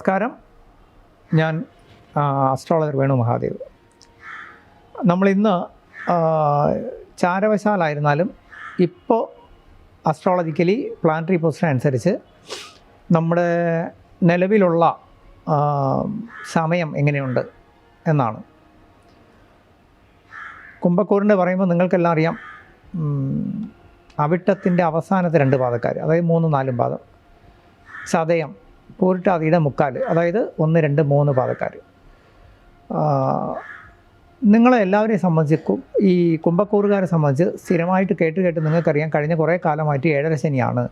നമസ്കാരം. ഞാൻ അസ്ട്രോളജർ വേണു മഹാദേവ്. നമ്മളിന്ന് ആ, ചാരവശാലായിരുന്നാലും ഇപ്പോൾ അസ്ട്രോളജിക്കലി പ്ലാനറ്ററി പൊസിഷൻ അനുസരിച്ച് നമ്മുടെ നിലവിലുള്ള സമയം എങ്ങനെയുണ്ട് എന്നാണ്. കുംഭക്കൂറിന്റെ പറയുമ്പോൾ നിങ്ങൾക്കെല്ലാം അറിയാം അവിട്ടത്തിന്റെ അവസാനത്തെ രണ്ട് പാദക്കാർ അതായത് മൂന്നും നാലും പാദം ചതയം പൂരിട്ടാതിയുടെ മുക്കാൽ അതായത് ഒന്ന് രണ്ട് മൂന്ന് പാതക്കാർ നിങ്ങളെ എല്ലാവരെയും സംബന്ധിച്ച് ഈ കുംഭക്കൂറുകാരെ സംബന്ധിച്ച് സ്ഥിരമായിട്ട് കേട്ട് കേട്ട് നിങ്ങൾക്കറിയാം കഴിഞ്ഞ കുറേ കാലമായിട്ട് ഏഴര ശനിയാണ്.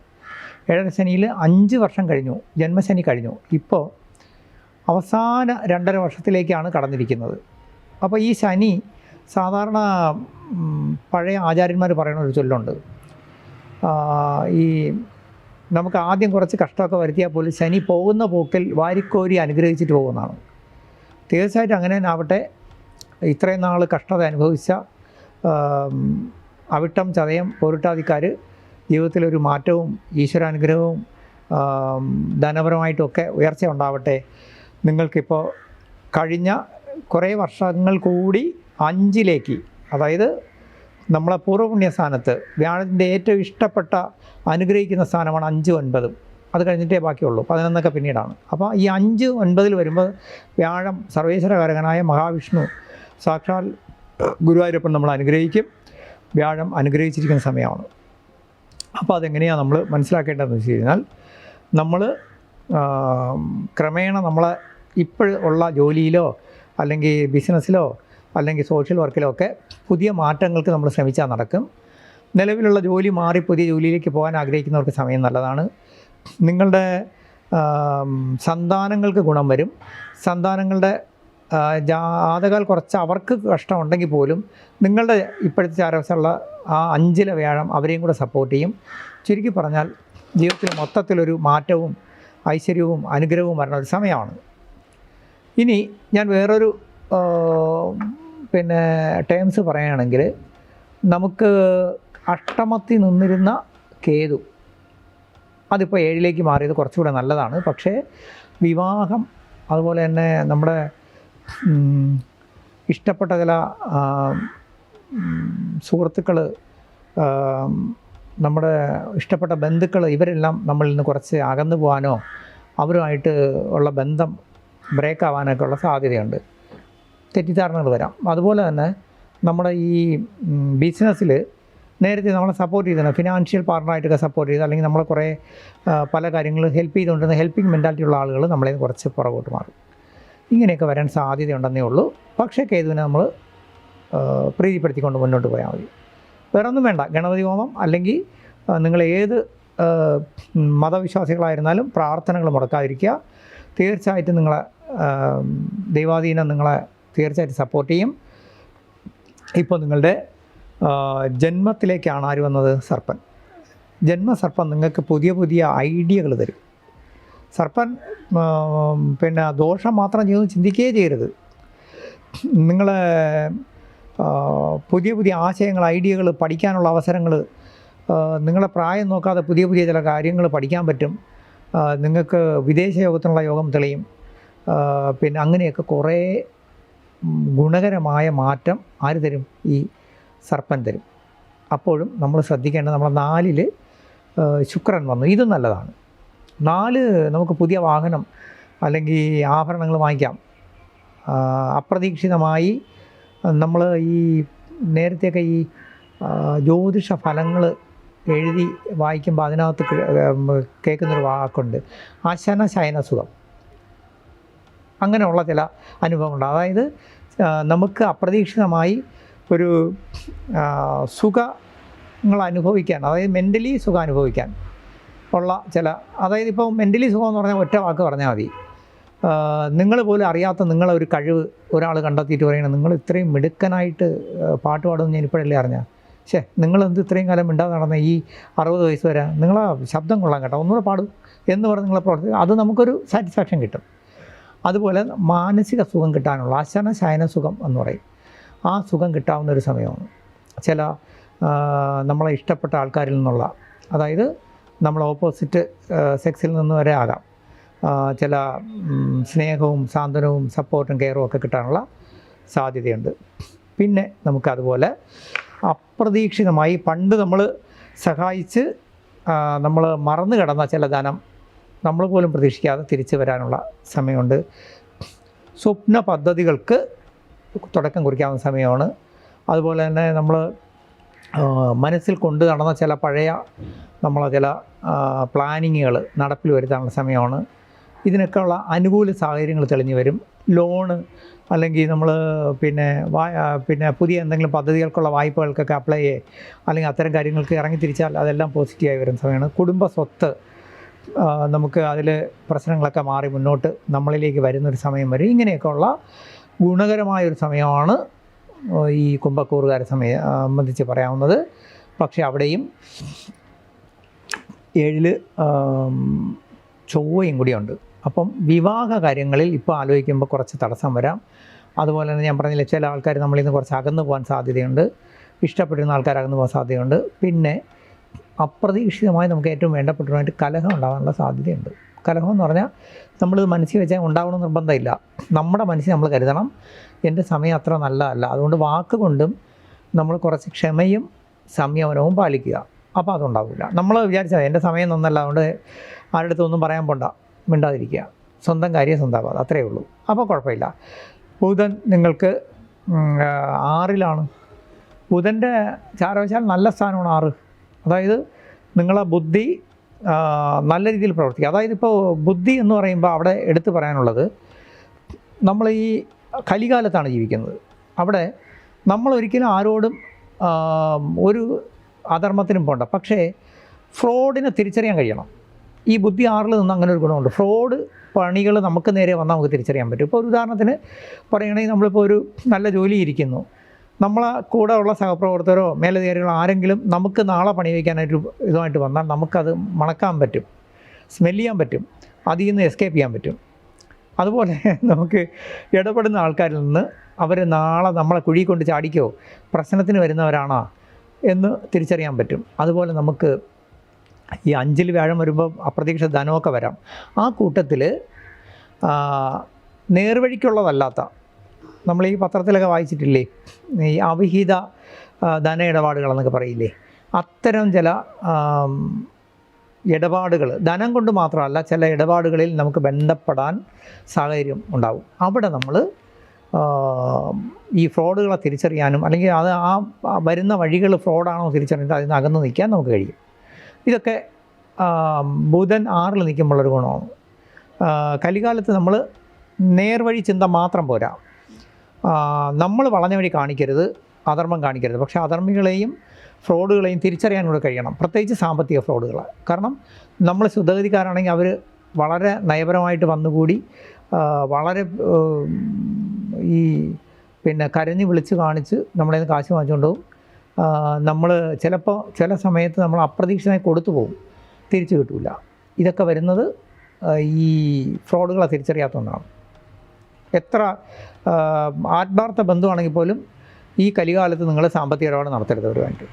ഏഴര ശനിയിൽ അഞ്ച് വർഷം കഴിഞ്ഞു ജന്മശനി കഴിഞ്ഞു. ഇപ്പോൾ അവസാന രണ്ടര വർഷത്തിലേക്കാണ് കടന്നിരിക്കുന്നത്. അപ്പോൾ ഈ ശനി സാധാരണ പഴയ ആചാര്യന്മാർ പറയുന്ന ഒരു ചൊല്ലുണ്ട്. ഈ നമുക്ക് ആദ്യം കുറച്ച് കഷ്ടമൊക്കെ വരുത്തിയാൽ പോലും ശനി പോകുന്ന പോക്കിൽ വാരിക്കോരി അനുഗ്രഹിച്ചിട്ട് പോകുന്നതാണ്. തീർച്ചയായിട്ടും അങ്ങനെ തന്നെ ആവട്ടെ. ഇത്രയും നാൾ കഷ്ടത അനുഭവിച്ച അവിട്ടം ചതയം പോരിട്ടാതിക്കാർ ജീവിതത്തിലൊരു മാറ്റവും ഈശ്വരാനുഗ്രഹവും ധനപരമായിട്ടുമൊക്കെ ഉയർച്ച ഉണ്ടാവട്ടെ. നിങ്ങൾക്കിപ്പോൾ കഴിഞ്ഞ കുറേ വർഷങ്ങൾ കൂടി അഞ്ചിലേക്ക് അതായത് നമ്മളെ പൂർവപുണ്യ സ്ഥാനത്ത് വ്യാഴത്തിന്റെ ഏറ്റവും ഇഷ്ടപ്പെട്ട അനുഗ്രഹിക്കുന്ന സ്ഥാനമാണ് അഞ്ച് ഒൻപതും. അത് കഴിഞ്ഞിട്ടേ ബാക്കിയുള്ളൂ. പതിനൊന്നൊക്കെ പിന്നീടാണ്. അപ്പോൾ ഈ അഞ്ച് ഒൻപതിൽ വരുമ്പോൾ വ്യാഴം സർവേശ്വരകാരകനായ മഹാവിഷ്ണു സാക്ഷാൽ ഗുരുവായൂരപ്പൻ നമ്മൾ അനുഗ്രഹിക്കും. വ്യാഴം അനുഗ്രഹിച്ചിരിക്കുന്ന സമയമാണ്. അപ്പോൾ അതെങ്ങനെയാണ് നമ്മൾ മനസ്സിലാക്കേണ്ടതെന്ന് വെച്ച് കഴിഞ്ഞാൽ നമ്മൾ ക്രമേണ നമ്മളെ ഇപ്പോൾ ഉള്ള ജോലിയിലോ അല്ലെങ്കിൽ ബിസിനസ്സിലോ അല്ലെങ്കിൽ സോഷ്യൽ വർക്കിലോ ഒക്കെ പുതിയ മാറ്റങ്ങൾക്ക് നമ്മൾ ശ്രമിച്ചാൽ നടക്കും. നിലവിലുള്ള ജോലി മാറി പുതിയ ജോലിയിലേക്ക് പോകാൻ ആഗ്രഹിക്കുന്നവർക്ക് സമയം നല്ലതാണ്. നിങ്ങളുടെ സന്താനങ്ങൾക്ക് ഗുണം വരും. സന്താനങ്ങളുടെ ജാതകാൽ കുറച്ച് അവർക്ക് കഷ്ടമുണ്ടെങ്കിൽ പോലും നിങ്ങളുടെ ഇപ്പോഴത്തെ ചാരവശമുള്ള ആ അഞ്ചിലെ വ്യാഴം അവരെയും കൂടെ സപ്പോർട്ട് ചെയ്യും. ചുരുക്കി പറഞ്ഞാൽ ജീവിതത്തിൽ മൊത്തത്തിലൊരു മാറ്റവും ഐശ്വര്യവും അനുഗ്രഹവും വരുന്ന ഒരു സമയമാണ്. ഇനി ഞാൻ വേറൊരു പിന്നെ ടേംസ് പറയുകയാണെങ്കിൽ നമുക്ക് അഷ്ടമത്തിൽ നിന്നിരുന്ന കേതു അതിപ്പോൾ ഏഴിലേക്ക് മാറിയത് കുറച്ചുകൂടെ നല്ലതാണ്. പക്ഷേ വിവാഹം അതുപോലെ തന്നെ നമ്മുടെ ഇഷ്ടപ്പെട്ട ചില സുഹൃത്തുക്കൾ നമ്മുടെ ഇഷ്ടപ്പെട്ട ബന്ധുക്കൾ ഇവരെല്ലാം നമ്മളിൽ നിന്ന് കുറച്ച് അകന്നു പോകാനോ അവരുമായിട്ട് ഉള്ള ബന്ധം ബ്രേക്ക് ആവാനൊക്കെ ഉള്ള സാധ്യതയുണ്ട്. തെറ്റിദ്ധാരണകൾ വരാം. അതുപോലെ തന്നെ നമ്മുടെ ഈ ബിസിനസ്സിൽ നേരത്തെ നമ്മളെ സപ്പോർട്ട് ചെയ്തിരുന്ന ഫിനാൻഷ്യൽ പാർട്ണറായിട്ടൊക്കെ സപ്പോർട്ട് ചെയ്ത് അല്ലെങ്കിൽ നമ്മളെ കുറേ പല കാര്യങ്ങൾ ഹെൽപ്പ് ചെയ്തുകൊണ്ടിരുന്ന ഹെൽപ്പിംഗ് മെന്റാലിറ്റി ഉള്ള ആളുകൾ നമ്മളെ കുറച്ച് പുറകോട്ട് മാറും. ഇങ്ങനെയൊക്കെ വരാൻ സാധ്യതയുണ്ടെന്നേ ഉള്ളൂ. പക്ഷേ കേതുവിനെ നമ്മൾ പ്രീതിപ്പെടുത്തിക്കൊണ്ട് മുന്നോട്ട് പോയാൽ മതി. വേറെ ഒന്നും വേണ്ട. ഗണപതി ഹോമം അല്ലെങ്കിൽ നിങ്ങൾ ഏത് മതവിശ്വാസികളായിരുന്നാലും പ്രാർത്ഥനകൾ മുടക്കാതിരിക്കുക. തീർച്ചയായിട്ടും നിങ്ങളെ ദൈവാധീനം നിങ്ങളെ തീർച്ചയായിട്ടും സപ്പോർട്ട് ചെയ്യും. ഇപ്പോൾ നിങ്ങളുടെ ജന്മത്തിലേക്കാണ് ആര് വന്നത്? സർപ്പൻ. ജന്മസർപ്പൻ നിങ്ങൾക്ക് പുതിയ പുതിയ ഐഡിയകൾ തരും. സർപ്പൻ പിന്നെ ദോഷം മാത്രം ചെയ്ത് ചിന്തിക്കുകയേ ചെയ്യരുത്. നിങ്ങൾ പുതിയ പുതിയ ആശയങ്ങൾ ഐഡിയകൾ പഠിക്കാനുള്ള അവസരങ്ങൾ നിങ്ങളെ പ്രായം നോക്കാതെ പുതിയ പുതിയ ചില കാര്യങ്ങൾ പഠിക്കാൻ പറ്റും. നിങ്ങൾക്ക് വിദേശ യോഗത്തിനുള്ള യോഗം തെളിയും. പിന്നെ അങ്ങനെയൊക്കെ കുറേ ഗുണകരമായ മാറ്റം ആര് തരും? ഈ സർപ്പൻ തരും. അപ്പോഴും നമ്മൾ ശ്രദ്ധിക്കേണ്ടത് നമ്മൾ നാലിൽ ശുക്രൻ വന്നു. ഇതും നല്ലതാണ്. നാല് നമുക്ക് പുതിയ വാഹനം അല്ലെങ്കിൽ ആഭരണങ്ങൾ വാങ്ങിക്കാം. അപ്രതീക്ഷിതമായി നമ്മൾ ഈ നേരത്തെയൊക്കെ ഈ ജ്യോതിഷ ഫലങ്ങൾ എഴുതി വായിക്കുമ്പോൾ അതിനകത്ത് കേൾക്കുന്നൊരു വാക്കുണ്ട്. അശന ശയന സുഖം. അങ്ങനെയുള്ള ചില അനുഭവങ്ങളുണ്ട്. അതായത് നമുക്ക് അപ്രതീക്ഷിതമായി ഒരു സുഖങ്ങൾ അനുഭവിക്കാൻ അതായത് മെന്റലി സുഖം അനുഭവിക്കാൻ ഉള്ള ചില അതായത് ഇപ്പോൾ മെന്റലി സുഖം എന്ന് പറഞ്ഞാൽ ഒറ്റ വാക്ക് പറഞ്ഞാൽ മതി. നിങ്ങൾ പോലും അറിയാത്ത നിങ്ങളെ ഒരു കഴിവ് ഒരാൾ കണ്ടെത്തിയിട്ട് പറയണം നിങ്ങൾ ഇത്രയും മിടുക്കനായിട്ട് പാട്ട് പാടുമെന്ന് ഞാൻ ഇപ്പോഴല്ലേ അറിഞ്ഞാൽ ശേ നിങ്ങളെന്ത് ഇത്രയും കാലം മിണ്ടാതെ നടന്ന ഈ അറുപത് വയസ്സ് വരെ നിങ്ങളാ ശബ്ദം കൊള്ളാൻ കേട്ടോ ഒന്നുകൂടെ പാടും എന്ന് പറഞ്ഞ് നിങ്ങളെ പ്രവർത്തി അത് നമുക്കൊരു സാറ്റിസ്ഫാക്ഷൻ കിട്ടും. അതുപോലെ മാനസിക സുഖം കിട്ടാനുള്ള അശന സുഖം എന്ന് പറയും. ആ സുഖം കിട്ടാവുന്ന ഒരു സമയമാണ്. ചില നമ്മളെ ഇഷ്ടപ്പെട്ട ആൾക്കാരിൽ നിന്നുള്ള അതായത് നമ്മൾ ഓപ്പോസിറ്റ് സെക്സിൽ നിന്ന് വരെ ആകാം. ചില സ്നേഹവും സാന്ത്വനവും സപ്പോർട്ടും കെയറും ഒക്കെ കിട്ടാനുള്ള സാധ്യതയുണ്ട്. പിന്നെ നമുക്കതുപോലെ അപ്രതീക്ഷിതമായി പണ്ട് നമ്മൾ സഹായിച്ച് നമ്മൾ മറന്നു കിടന്ന ചില ധനം നമ്മൾ പോലും പ്രതീക്ഷിക്കാതെ തിരിച്ചു വരാനുള്ള സമയമുണ്ട്. സ്വപ്ന പദ്ധതികൾക്ക് തുടക്കം കുറിക്കാവുന്ന സമയമാണ്. അതുപോലെ തന്നെ നമ്മൾ മനസ്സിൽ കൊണ്ടു നടന്ന ചില പഴയ നമ്മളെ ചില പ്ലാനിങ്ങുകൾ നടപ്പിൽ വരുത്താനുള്ള സമയമാണ്. ഇതിനൊക്കെയുള്ള അനുകൂല സാഹചര്യങ്ങൾ തെളിഞ്ഞു വരും. ലോണ് അല്ലെങ്കിൽ നമ്മൾ പിന്നെ പിന്നെ പുതിയ എന്തെങ്കിലും പദ്ധതികൾക്കുള്ള വായ്പകൾക്കൊക്കെ അപ്ലൈ ചെയ്യുക അല്ലെങ്കിൽ അത്തരം കാര്യങ്ങൾക്ക് ഇറങ്ങി തിരിച്ചാൽ അതെല്ലാം പോസിറ്റീവായി വരുന്ന സമയമാണ്. കുടുംബ സ്വത്ത് നമുക്ക് അതിൽ പ്രശ്നങ്ങളൊക്കെ മാറി മുന്നോട്ട് നമ്മളിലേക്ക് വരുന്നൊരു സമയം വരും ഇങ്ങനെയൊക്കെയുള്ള ഗുണകരമായൊരു സമയമാണ് ഈ കുംഭക്കൂറുകാരെ സമയ സംബന്ധിച്ച് പറയാവുന്നത്. പക്ഷേ അവിടെയും ഏഴിൽ ചൊവ്വയും കൂടിയുണ്ട്. അപ്പം വിവാഹ കാര്യങ്ങളിൽ ഇപ്പോൾ ആലോചിക്കുമ്പോൾ കുറച്ച് തടസ്സം വരാം. അതുപോലെ തന്നെ ഞാൻ പറഞ്ഞില്ല ചില ആൾക്കാർ നമ്മളിൽ നിന്ന് കുറച്ച് അകന്നു പോകാൻ സാധ്യതയുണ്ട്. ഇഷ്ടപ്പെട്ടിരുന്ന ആൾക്കാർ അകന്നു പോകാൻ സാധ്യതയുണ്ട്. പിന്നെ അപ്രതീക്ഷിതമായി നമുക്ക് ഏറ്റവും വേണ്ടപ്പെട്ടവരുമായിട്ട് കലഹം ഉണ്ടാകാനുള്ള സാധ്യതയുണ്ട്. കലഹം എന്ന് പറഞ്ഞാൽ നമ്മൾ മനസ്സിൽ വെച്ചാൽ ഉണ്ടാവണമെന്ന് നിർബന്ധമില്ല. നമ്മുടെ മനസ്സിൽ നമ്മൾ കരുതണം എന്റെ സമയം അത്ര നല്ലതല്ല. അതുകൊണ്ട് വാക്കുകൊണ്ടും നമ്മൾ കുറച്ച് ക്ഷമയും സംയമനവും പാലിക്കുക. അപ്പോൾ അതുണ്ടാവില്ല. നമ്മൾ വിചാരിച്ചാൽ എന്റെ സമയം നന്നല്ല അതുകൊണ്ട് ആരുടെ അടുത്തും ഒന്നും പറയാൻ പോണ്ട. മിണ്ടാതിരിക്കുക. സ്വന്തം കാര്യം സ്വന്തമാകാതെ അത്രയേ ഉള്ളൂ. അപ്പോൾ കുഴപ്പമില്ല. ബുധൻ നിങ്ങൾക്ക് ആറിലാണ്. ബുധന്റെ ചാരവശാൽ നല്ല സ്ഥാനമാണ് ആറ്. അതായത് നിങ്ങളെ ബുദ്ധി നല്ല രീതിയിൽ പ്രവർത്തിക്കുക. അതായത് ഇപ്പോൾ ബുദ്ധി എന്ന് പറയുമ്പോൾ അവിടെ എടുത്തു പറയാനുള്ളത് നമ്മൾ ഈ കലികാലത്താണ് ജീവിക്കുന്നത്. അവിടെ നമ്മൾ ഒരിക്കലും ആരോടും ഒരു അധർമ്മത്തിനും പോണ്ട. പക്ഷേ ഫ്രോഡിനെ തിരിച്ചറിയാൻ കഴിയണം. ഈ ബുദ്ധി ആറിൽ നിന്ന് അങ്ങനെ ഒരു ഗുണമുണ്ട്. ഫ്രോഡ് പണികൾ നമുക്ക് നേരെ വന്നാൽ നമുക്ക് തിരിച്ചറിയാൻ പറ്റും. ഇപ്പോൾ ഒരു ഉദാഹരണത്തിന് പറയുകയാണെങ്കിൽ നമ്മളിപ്പോൾ ഒരു നല്ല ജോലി ഇരിക്കുന്നു. നമ്മളെ കൂടെ ഉള്ള സഹപ്രവർത്തകരോ മേലധികാരികളോ ആരെങ്കിലും നമുക്ക് നാളെ പണി വയ്ക്കാനായിട്ട് ഇതുമായിട്ട് വന്നാൽ നമുക്കത് മണക്കാൻ പറ്റും സ്മെൽ ചെയ്യാൻ പറ്റും അതിൽ നിന്ന് എസ്കേപ്പ് ചെയ്യാൻ പറ്റും. അതുപോലെ നമുക്ക് ഇടപെടുന്ന ആൾക്കാരിൽ നിന്ന് അവർ നാളെ നമ്മളെ കുഴി കൊണ്ട് ചാടിക്കോ പ്രശ്നത്തിന് വരുന്നവരാണോ എന്ന് തിരിച്ചറിയാൻ പറ്റും. അതുപോലെ നമുക്ക് ഈ അഞ്ചിൽ വ്യാഴം വരുമ്പോൾ അപ്രതീക്ഷിത ധനമൊക്കെ വരാം. ആ കൂട്ടത്തിൽ നേർവഴിക്കുള്ളതല്ലാത്ത നമ്മൾ ഈ പത്രത്തിലൊക്കെ വായിച്ചിട്ടില്ലേ? ഈ അവിഹിത ധന ഇടപാടുകളെന്നൊക്കെ പറയില്ലേ? അത്തരം ചില ഇടപാടുകൾ ധനം കൊണ്ട് മാത്രമല്ല ചില ഇടപാടുകളിൽ നമുക്ക് ബന്ധപ്പെടാൻ സാഹചര്യം ഉണ്ടാവും. അവിടെ നമ്മൾ ഈ ഫ്രോഡുകളെ തിരിച്ചറിയാനും അല്ലെങ്കിൽ അത് ആ വരുന്ന വഴികൾ ഫ്രോഡാണോ തിരിച്ചറിഞ്ഞിട്ട് അതിൽ നിന്ന് അകന്ന് നിൽക്കാൻ നമുക്ക് കഴിയും. ഇതൊക്കെ ബുധൻ ആറിൽ നിൽക്കുമ്പോഴൊരു ഗുണമാണ്. കലികാലത്ത് നമ്മൾ നേർവഴി ചിന്ത മാത്രം പോരാ. നമ്മൾ വളഞ്ഞ വഴി കാണിക്കരുത് അധർമ്മം കാണിക്കരുത്. പക്ഷേ അധർമ്മികളെയും ഫ്രോഡുകളെയും തിരിച്ചറിയാൻ കൂടെ കഴിയണം. പ്രത്യേകിച്ച് സാമ്പത്തിക ഫ്രോഡുകൾ കാരണം നമ്മൾ ശുദ്ധഗതിക്കാരാണെങ്കിൽ അവർ വളരെ നയപരമായിട്ട് വന്നുകൂടി വളരെ ഈ പിന്നെ കരഞ്ഞ് വിളിച്ച് കാണിച്ച് നമ്മളെ കാശ് വാങ്ങിച്ചുകൊണ്ട് പോകും നമ്മൾ ചിലപ്പോൾ ചില സമയത്ത് നമ്മൾ അപ്രതീക്ഷിതമായി കൊടുത്തു പോകും തിരിച്ചു കിട്ടില്ല ഇതൊക്കെ വരുന്നത് ഈ ഫ്രോഡുകളെ തിരിച്ചറിയാത്തതുകൊണ്ടാണ് എത്ര ആത്മാർത്ഥ ബന്ധുവാണെങ്കിൽ പോലും ഈ കലികാലത്ത് നിങ്ങൾ സാമ്പത്തിക ഇടപാട് നടത്തരുത് അവരുമായിട്ട്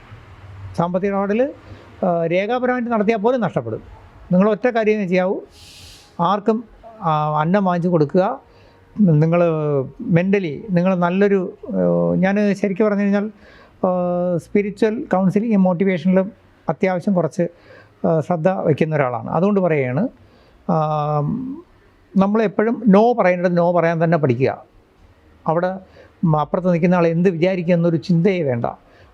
സാമ്പത്തിക ഇടപാടിൽ രേഖാപരമായിട്ട് നടത്തിയാൽ പോലും നഷ്ടപ്പെടും. നിങ്ങൾ ഒറ്റ കാര്യം ചെയ്യാവൂ. ആർക്കും അന്നം വാങ്ങിച്ചു കൊടുക്കുക. നിങ്ങൾ മെന്റലി നിങ്ങൾ നല്ലൊരു ഞാൻ ശരിക്കും പറഞ്ഞു കഴിഞ്ഞാൽ സ്പിരിച്വൽ കൗൺസിലിംഗ് മോട്ടിവേഷനിലും അത്യാവശ്യം കുറച്ച് ശ്രദ്ധ വയ്ക്കുന്ന ഒരാളാണ്. അതുകൊണ്ട് പറയുകയാണ് നമ്മളെപ്പോഴും നോ പറയേണ്ടത് നോ പറയാൻ തന്നെ പഠിക്കുക. അവിടെ അപ്പുറത്ത് നിൽക്കുന്ന ആൾ എന്ത് വിചാരിക്കുക എന്നൊരു ചിന്തയെ വേണ്ട.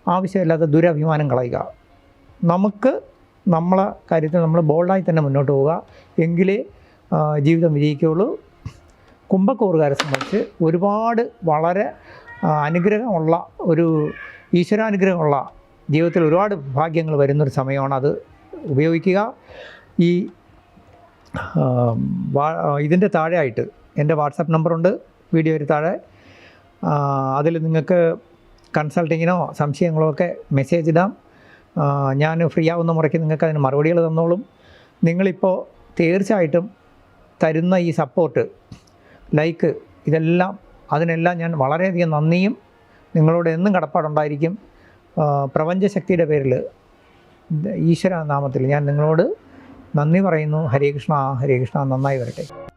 ആവശ്യമില്ലാത്ത ദുരഭിമാനം കളയുക. നമുക്ക് നമ്മളെ കാര്യത്തിൽ നമ്മൾ ബോൾഡായി തന്നെ മുന്നോട്ട് പോവുക. എങ്കിലേ ജീവിതം വിജയിക്കുകയുള്ളൂ. കുംഭക്കൂറുകാരെ സംബന്ധിച്ച് ഒരുപാട് വളരെ അനുഗ്രഹമുള്ള ഒരു ഈശ്വരാനുഗ്രഹമുള്ള ജീവിതത്തിൽ ഒരുപാട് ഭാഗ്യങ്ങൾ വരുന്നൊരു സമയമാണ് അത് ഉപയോഗിക്കുക. ഈ ഇതിന്റെ താഴെയായിട്ട് എന്റെ വാട്സപ്പ് നമ്പറുണ്ട് വീഡിയോയിൽ താഴെ. അതിൽ നിങ്ങൾക്ക് കൺസൾട്ടിങ്ങിനോ സംശയങ്ങളോ ഒക്കെ മെസ്സേജ് ഇടാം. ഞാൻ ഫ്രീ ആവുന്ന മുറയ്ക്ക് നിങ്ങൾക്ക് അതിന് മറുപടികൾ തന്നോളും. നിങ്ങളിപ്പോൾ തീർച്ചയായിട്ടും തരുന്ന ഈ സപ്പോർട്ട് ലൈക്ക് ഇതെല്ലാം അതിനെല്ലാം ഞാൻ വളരെയധികം നന്ദിയും നിങ്ങളോട് എന്നും കടപ്പാടുണ്ടായിരിക്കും. പ്രപഞ്ചശക്തിയുടെ പേരിൽ ഈശ്വര നാമത്തിൽ ഞാൻ നിങ്ങളോട് നന്ദി പറയുന്നു. ഹരേ കൃഷ്ണ. ഹരേ കൃഷ്ണ. നന്നായി വരട്ടെ.